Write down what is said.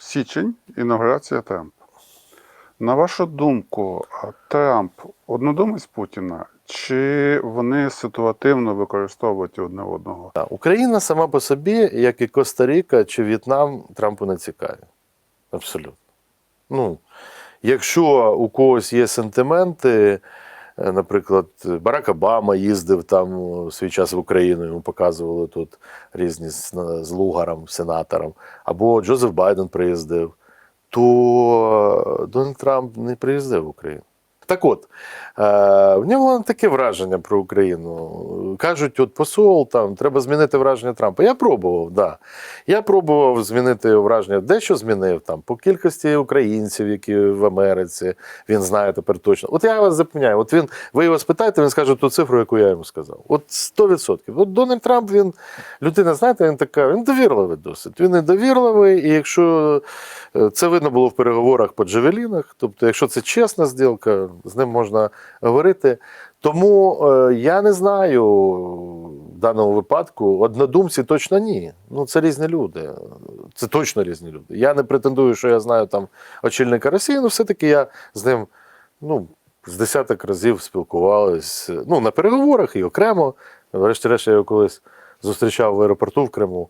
січень, інаугурація Трампа. На вашу думку, Трамп однодумець Путіна, чи вони ситуативно використовують одне одного? Україна сама по собі, як і Коста-Ріка чи В'єтнам, Трампу не цікаві. Абсолютно. Ну, якщо у когось є сентименти, наприклад, Барак Обама їздив там у свій час в Україну, йому показували тут різні з, Лугаром, сенатором, або Джозеф Байден приїздив, то Дональд Трамп не приїздив в Україну. Так от, е, в нього таке враження про Україну. Кажуть, от посол, там треба змінити враження Трампа. Я пробував, да. Я пробував змінити враження. Дещо змінив там по кількості українців, які в Америці. Він знає тепер точно. От я вас запевняю, от він, ви його спитаєте, він скаже ту цифру, яку я йому сказав. От 100%. От Дональд Трамп, він людина, знаєте, він така, він довірливий досить. Він недовірливий, і якщо е, це видно було в переговорах по Джавелінах, тобто, якщо це чесна зділка, з ним можна говорити. Тому е, я не знаю в даному випадку. Однодумці точно ні. Ну це різні люди. Це точно різні люди. Я не претендую, що я знаю там очільника Росії, але все-таки я з ним ну, з десяток разів спілкувались. Ну, на переговорах і окремо. Врешті-решт, я його колись зустрічав в аеропорту в Криму.